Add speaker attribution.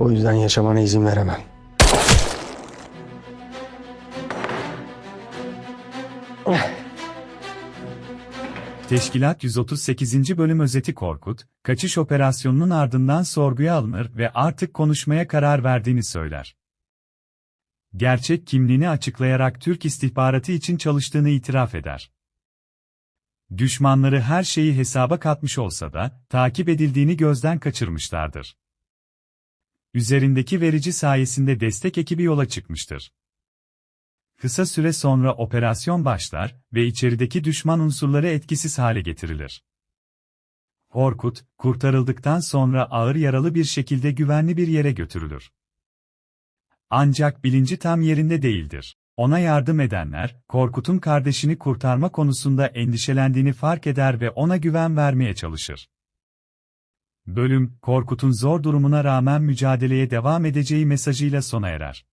Speaker 1: O yüzden yaşamana izin veremem.
Speaker 2: Teşkilat 138. Bölüm Özeti Korkut, kaçış operasyonunun ardından sorguya alınır ve artık konuşmaya karar verdiğini söyler. Gerçek kimliğini açıklayarak Türk istihbaratı için çalıştığını itiraf eder. Düşmanları her şeyi hesaba katmış olsa da, takip edildiğini gözden kaçırmışlardır. Üzerindeki verici sayesinde destek ekibi yola çıkmıştır. Kısa süre sonra operasyon başlar ve içerideki düşman unsurları etkisiz hale getirilir. Korkut, kurtarıldıktan sonra ağır yaralı bir şekilde güvenli bir yere götürülür. Ancak bilinci tam yerinde değildir. Ona yardım edenler, Korkut'un kardeşini kurtarma konusunda endişelendiğini fark eder ve ona güven vermeye çalışır. Bölüm, Korkut'un zor durumuna rağmen mücadeleye devam edeceği mesajıyla sona erer.